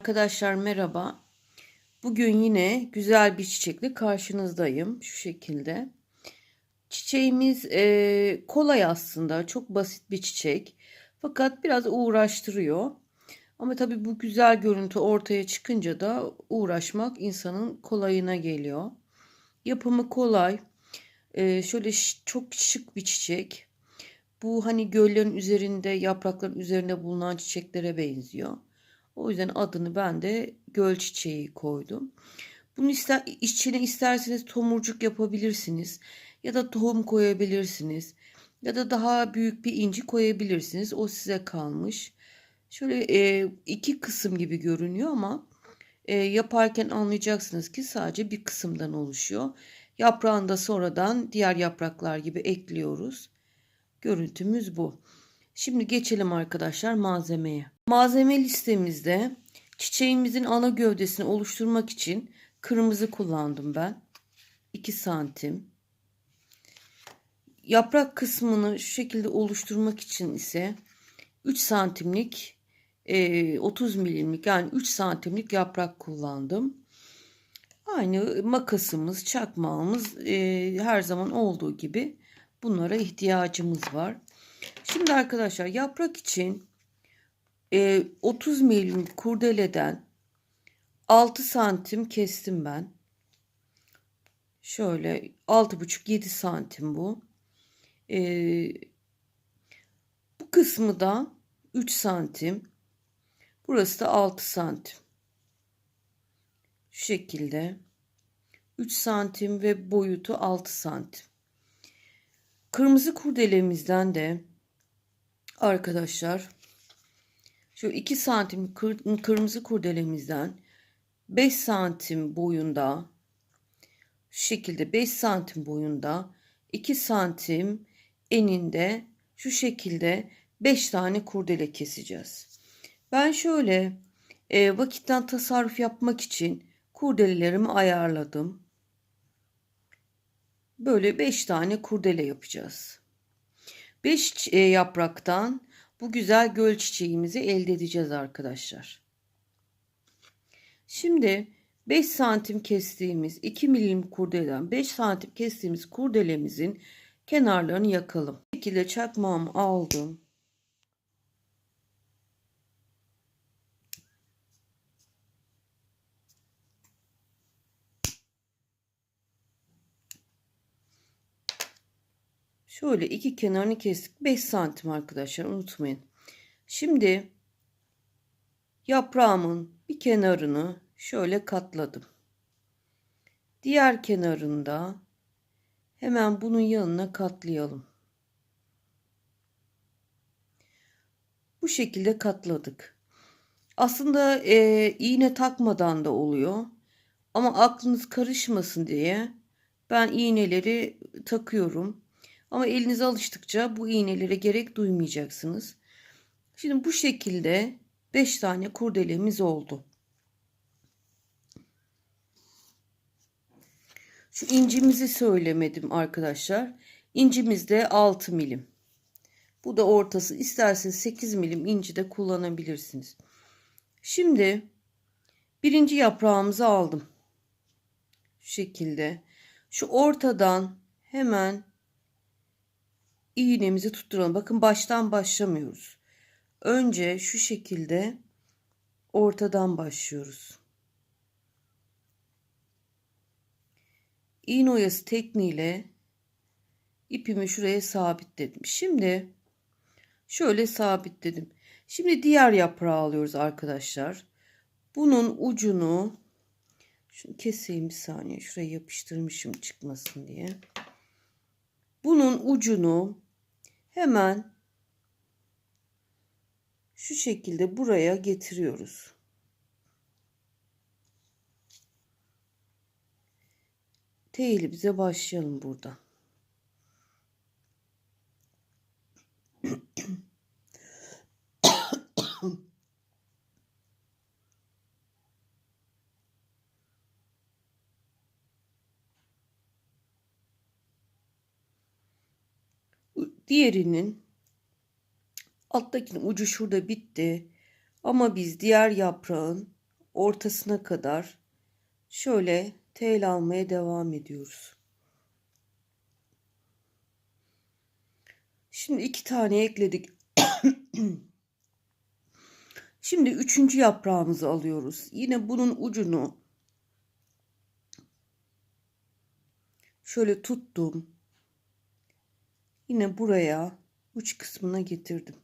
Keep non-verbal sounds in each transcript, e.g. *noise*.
Arkadaşlar merhaba. Bugün yine güzel bir çiçekle karşınızdayım. Şu şekilde. Çiçeğimiz e, kolay aslında. Çok basit bir çiçek. Fakat biraz uğraştırıyor. Ama tabii bu güzel görüntü ortaya çıkınca da uğraşmak insanın kolayına geliyor. Yapımı kolay. E, şöyle çok şık bir çiçek. Bu hani göllerin üzerinde, yaprakların üzerinde bulunan çiçeklere benziyor. O yüzden adını ben de göl çiçeği koydum. Bunu ister, içine isterseniz tomurcuk yapabilirsiniz. Ya da tohum koyabilirsiniz. Ya da daha büyük bir inci koyabilirsiniz. O size kalmış. Şöyle e, iki kısım gibi görünüyor ama e, yaparken anlayacaksınız ki sadece bir kısımdan oluşuyor. Yaprağını da sonradan diğer yapraklar gibi ekliyoruz. Görüntümüz bu. Şimdi geçelim arkadaşlar malzemeye. Malzeme listemizde çiçeğimizin ana gövdesini oluşturmak için kırmızı kullandım ben. 2 santim. Yaprak kısmını şu şekilde oluşturmak için ise 3 santimlik 30 milimlik yani 3 santimlik yaprak kullandım. Aynı makasımız, çakmağımız her zaman olduğu gibi bunlara ihtiyacımız var. Şimdi arkadaşlar yaprak için e, 30 milim kurdeleden 6 santim kestim ben. Şöyle 6,5-7 santim bu. E, bu kısmı da 3 santim. Burası da 6 santim. Şu şekilde 3 santim ve boyutu 6 santim. Kırmızı kurdelemizden de arkadaşlar şu 2 santim kır, kırmızı kurdelemizden 5 santim boyunda şu şekilde 5 santim boyunda 2 santim eninde şu şekilde 5 tane kurdele keseceğiz. Ben şöyle e, vakitten tasarruf yapmak için kurdelelerimi ayarladım. Böyle 5 tane kurdele yapacağız. 5 e, yapraktan bu güzel göl çiçeğimizi elde edeceğiz arkadaşlar. Şimdi 5 santim kestiğimiz 2 milim kurdeleden 5 santim kestiğimiz kurdelemizin kenarlarını yakalım. Bu şekilde çakmağımı aldım. Şöyle iki kenarını kestik. 5 santim arkadaşlar unutmayın. Şimdi yaprağımın bir kenarını şöyle katladım. Diğer kenarında hemen bunun yanına katlayalım. Bu şekilde katladık. Aslında e, iğne takmadan da oluyor. Ama aklınız karışmasın diye ben iğneleri takıyorum. Ama elinize alıştıkça bu iğnelere gerek duymayacaksınız. Şimdi bu şekilde 5 tane kurdelemiz oldu. Şu incimizi söylemedim arkadaşlar. İncimiz de 6 milim. Bu da ortası. İsterseniz 8 milim inci de kullanabilirsiniz. Şimdi birinci yaprağımızı aldım. Şu şekilde. Şu ortadan hemen iğnemizi tutturalım. Bakın baştan başlamıyoruz. Önce şu şekilde ortadan başlıyoruz. İğne oyası tekniğiyle ipimi şuraya sabitledim. Şimdi şöyle sabitledim. Şimdi diğer yaprağı alıyoruz arkadaşlar. Bunun ucunu şunu keseyim bir saniye. Şuraya yapıştırmışım çıkmasın diye. Bunun ucunu hemen şu şekilde buraya getiriyoruz. bize başlayalım burada. Diğerinin alttakinin ucu şurada bitti. Ama biz diğer yaprağın ortasına kadar şöyle tel almaya devam ediyoruz. Şimdi iki tane ekledik. *coughs* Şimdi üçüncü yaprağımızı alıyoruz. Yine bunun ucunu şöyle tuttum. Yine buraya uç kısmına getirdim.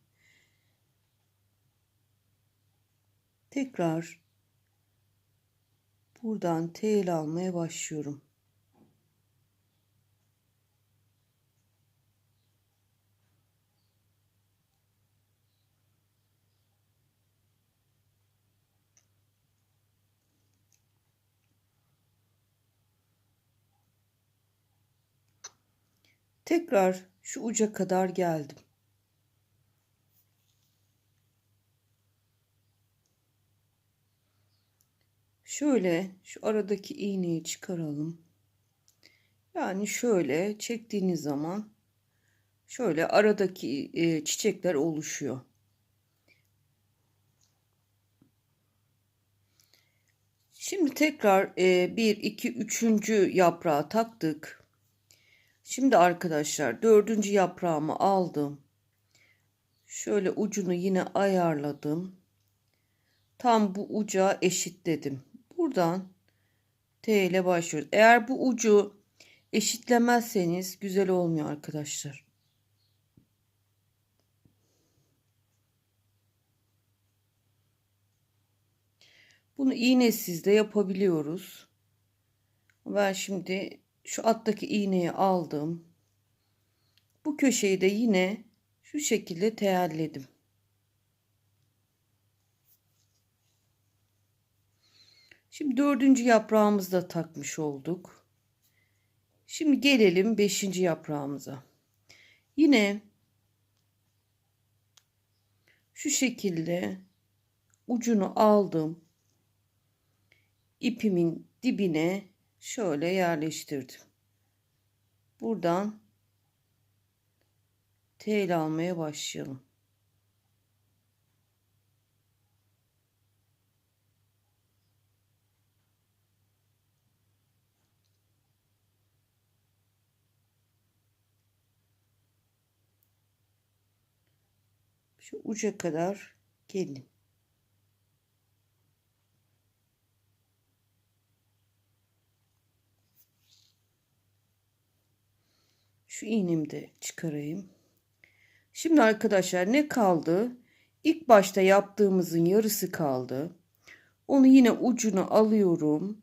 Tekrar buradan tel almaya başlıyorum. Tekrar şu uca kadar geldim. Şöyle şu aradaki iğneyi çıkaralım. Yani şöyle çektiğiniz zaman şöyle aradaki e, çiçekler oluşuyor. Şimdi tekrar e, 1, 2, 3. yaprağı taktık. Şimdi arkadaşlar dördüncü yaprağımı aldım. Şöyle ucunu yine ayarladım. Tam bu uca eşitledim. Buradan T ile başlıyoruz. Eğer bu ucu eşitlemezseniz güzel olmuyor arkadaşlar. Bunu iğnesiz de yapabiliyoruz. Ben şimdi şu alttaki iğneyi aldım. Bu köşeyi de yine şu şekilde teyelledim. Şimdi dördüncü yaprağımızı da takmış olduk. Şimdi gelelim beşinci yaprağımıza. Yine şu şekilde ucunu aldım. ipimin dibine şöyle yerleştirdim. Buradan tel almaya başlayalım. Şu uca kadar gelin. Şu iğnemi de çıkarayım. Şimdi arkadaşlar ne kaldı? İlk başta yaptığımızın yarısı kaldı. Onu yine ucunu alıyorum.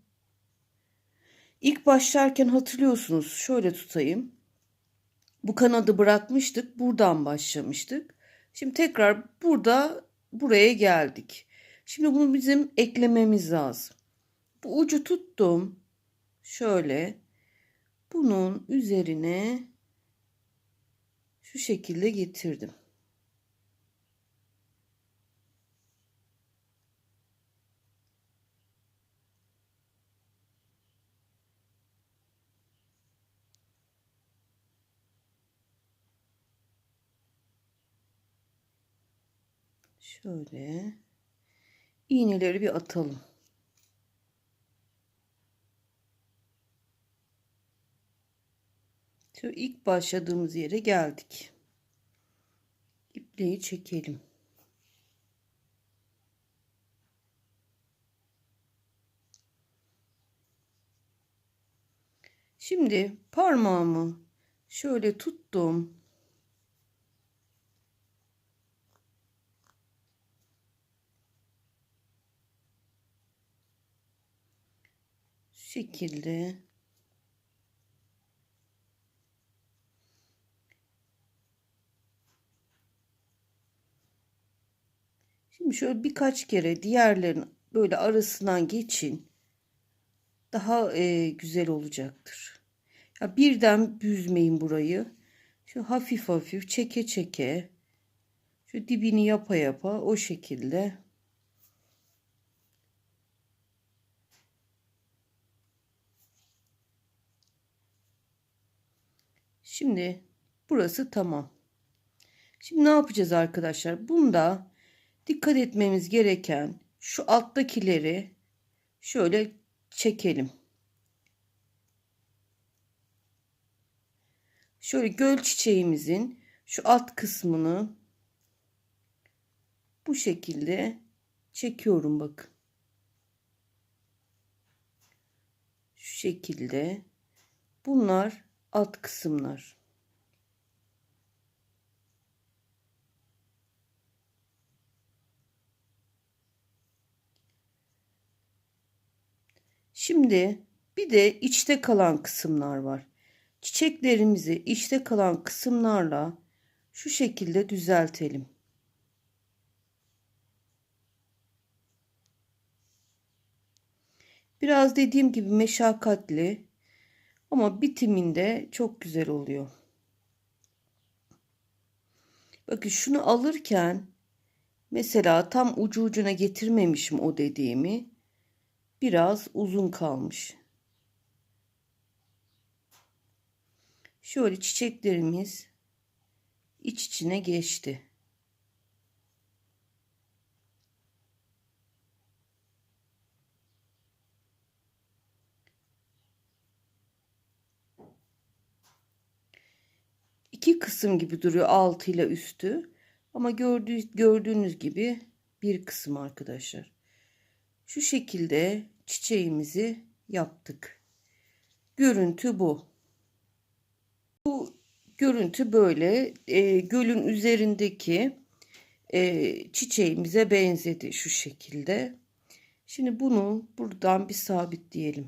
İlk başlarken hatırlıyorsunuz. Şöyle tutayım. Bu kanadı bırakmıştık. Buradan başlamıştık. Şimdi tekrar burada buraya geldik. Şimdi bunu bizim eklememiz lazım. Bu ucu tuttum. Şöyle bunun üzerine şu şekilde getirdim. Şöyle iğneleri bir atalım. Şu ilk başladığımız yere geldik. İpliği çekelim. Şimdi parmağımı şöyle tuttum. Şekilde Şimdi şöyle birkaç kere diğerlerin böyle arasından geçin. Daha e, güzel olacaktır. Ya birden büzmeyin burayı. Şu hafif hafif çeke çeke. Şu dibini yapa yapa o şekilde. Şimdi burası tamam. Şimdi ne yapacağız arkadaşlar? Bunda dikkat etmemiz gereken şu alttakileri şöyle çekelim. Şöyle göl çiçeğimizin şu alt kısmını bu şekilde çekiyorum bakın. Şu şekilde. Bunlar alt kısımlar. Şimdi bir de içte kalan kısımlar var. Çiçeklerimizi içte kalan kısımlarla şu şekilde düzeltelim. Biraz dediğim gibi meşakkatli ama bitiminde çok güzel oluyor. Bakın şunu alırken mesela tam ucu ucuna getirmemişim o dediğimi. Biraz uzun kalmış. Şöyle çiçeklerimiz iç içine geçti. iki kısım gibi duruyor altı ile üstü. Ama gördüğü, gördüğünüz gibi bir kısım arkadaşlar. Şu şekilde çiçeğimizi yaptık. Görüntü bu. Bu görüntü böyle e, gölün üzerindeki e, çiçeğimize benzedi şu şekilde. Şimdi bunu buradan bir sabitleyelim.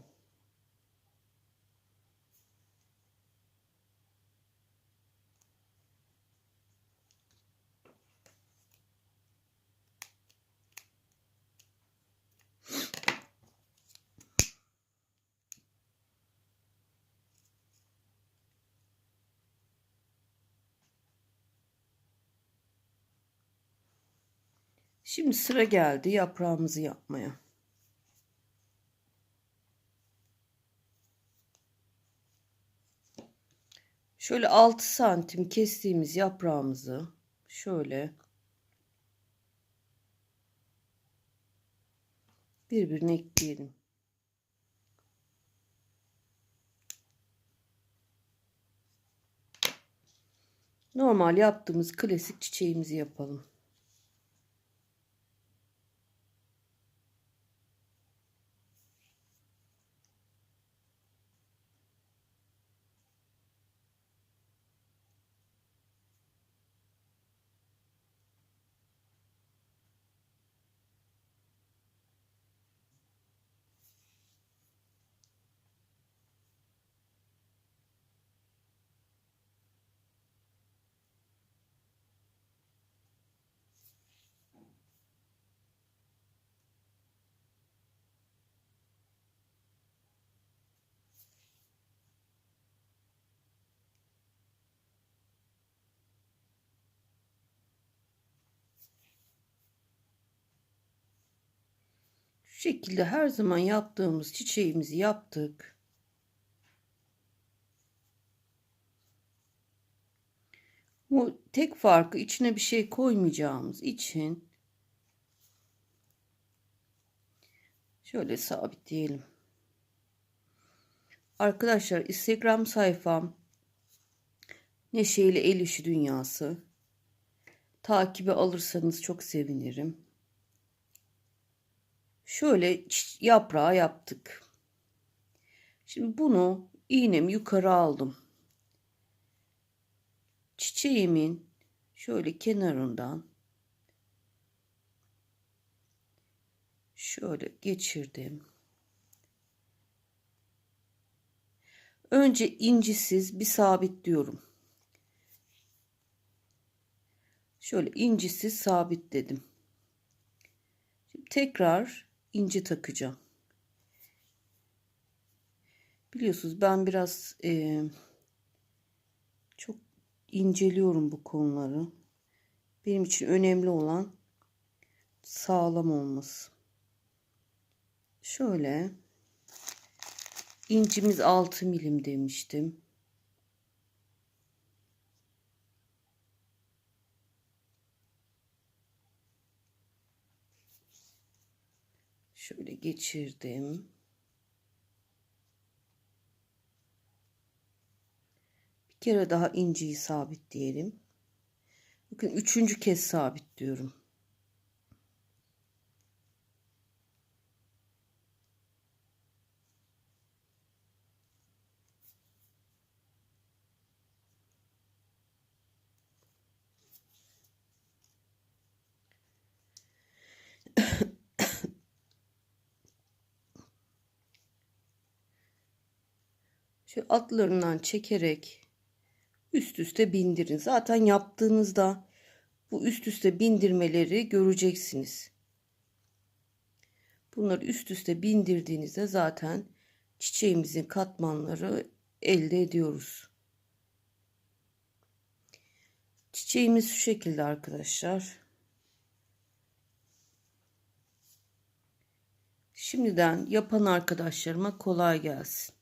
Şimdi sıra geldi yaprağımızı yapmaya. Şöyle 6 santim kestiğimiz yaprağımızı şöyle birbirine ekleyelim. Normal yaptığımız klasik çiçeğimizi yapalım. Şekilde her zaman yaptığımız çiçeğimizi yaptık. Bu tek farkı içine bir şey koymayacağımız için şöyle sabitleyelim. Arkadaşlar Instagram sayfam Neşeyle El İşi Dünyası takibi alırsanız çok sevinirim. Şöyle yaprağı yaptık. Şimdi bunu iğnemi yukarı aldım. Çiçeğimin şöyle kenarından şöyle geçirdim. Önce incisiz bir sabitliyorum. Şöyle incisiz sabitledim. Şimdi tekrar inci takacağım. Biliyorsunuz ben biraz e, çok inceliyorum bu konuları. Benim için önemli olan sağlam olması. Şöyle incimiz 6 milim demiştim. Geçirdim. Bir kere daha inciyi sabitleyelim. Bakın üçüncü kez sabitliyorum. Şu altlarından çekerek üst üste bindirin. Zaten yaptığınızda bu üst üste bindirmeleri göreceksiniz. Bunları üst üste bindirdiğinizde zaten çiçeğimizin katmanları elde ediyoruz. Çiçeğimiz şu şekilde arkadaşlar. Şimdiden yapan arkadaşlarıma kolay gelsin.